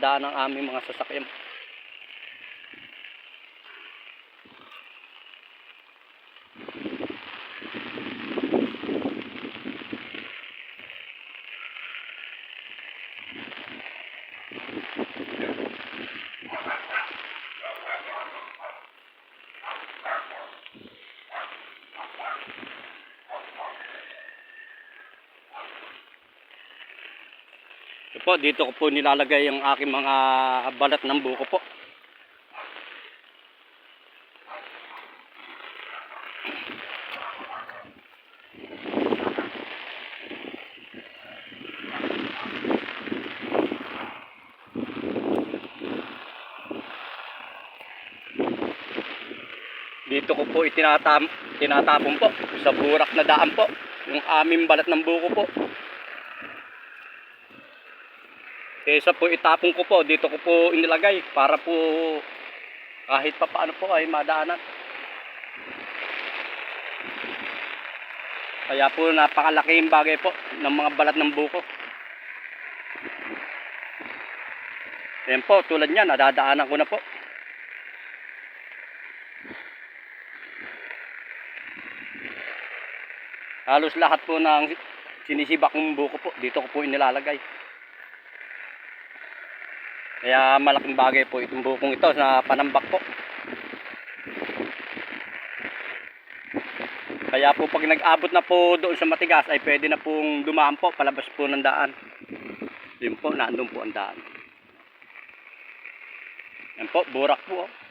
daan ng aming mga sasakyan. Ito po, dito ko po nilalagay ang aking mga balat ng buko po. Dito ko po itinatam, tinatapon po sa burak na daan po. Yung aming balat ng buko po. Kesa po itapon ko po, dito ko po inilagay para po kahit pa paano po ay madaanan. Kaya po napakalaking bagay po ng mga balat ng buko. Yan po, tulad niyan, nadadaanan ko na po. Halos lahat po ng sinisibak ng buko po, dito ko po inilalagay. Kaya malaking bagay po itong bukong ito sa panambak po. Kaya po pag nag-abot na po doon sa matigas ay pwede na pong dumaan po palabas po ng daan. Yun po, naandun po ang daan. Yan po, burak po. oh.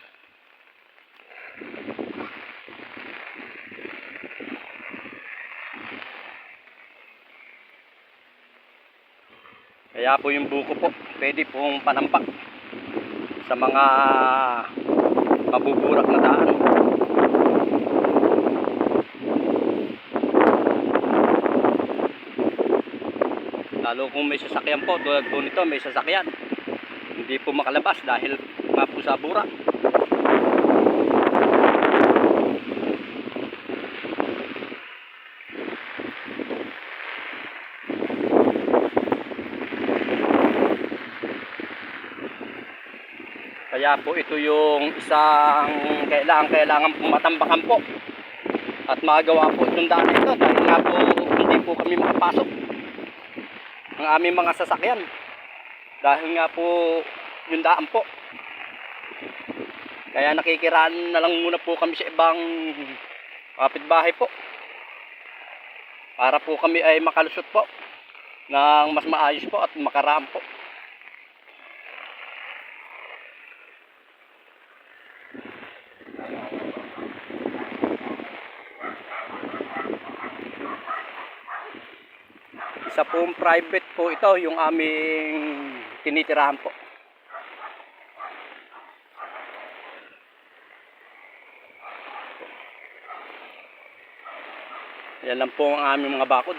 Kaya po yung buko po, pwede pong panampak sa mga mabuburak na daan. Lalo kung may sasakyan po, tulad po nito may sasakyan. Hindi po makalabas dahil nga po sa bura. Kaya po ito yung isang kailangan kailangan matambakan po. At magawa po itong daan ito dahil nga po hindi po kami makapasok ng aming mga sasakyan. Dahil nga po yung daan po. Kaya nakikiraan na lang muna po kami sa ibang kapitbahay po. Para po kami ay makalusot po ng mas maayos po at makaraan po. Isa pong private po ito, yung aming tinitirahan po. Yan lang po ang aming mga bakod.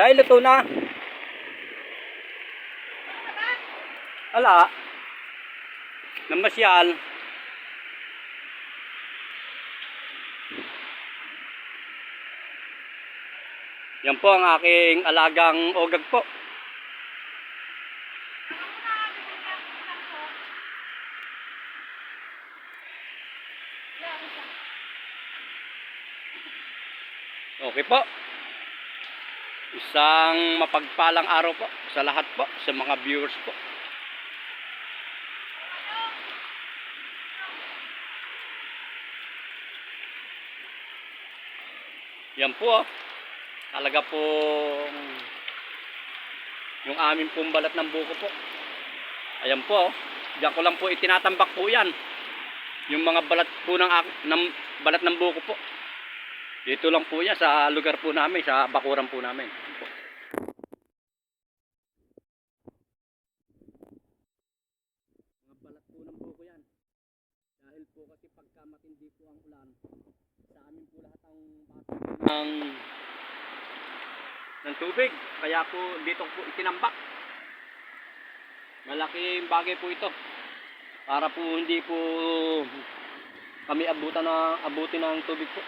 Dahil ito na. Ala. Namasyal. Yan po ang aking alagang ogag po. Okay po. Isang mapagpalang araw po sa lahat po, sa mga viewers po. Yan po. oh. Talaga po yung aming pong balat ng buko po. Ayan po. oh. Diyan ko lang po itinatambak po yan. Yung mga balat po ng, ng balat ng buko po. Dito lang po yan sa lugar po namin, sa bakuran po namin. Po. Mga balat po ng buko yan. Dahil po kasi pagka matindi po ang ulan, sa amin po lahat ang bato ng ng tubig. Kaya po dito po itinambak. Malaking bagay po ito. Para po hindi po kami abutan na abutin ng tubig po.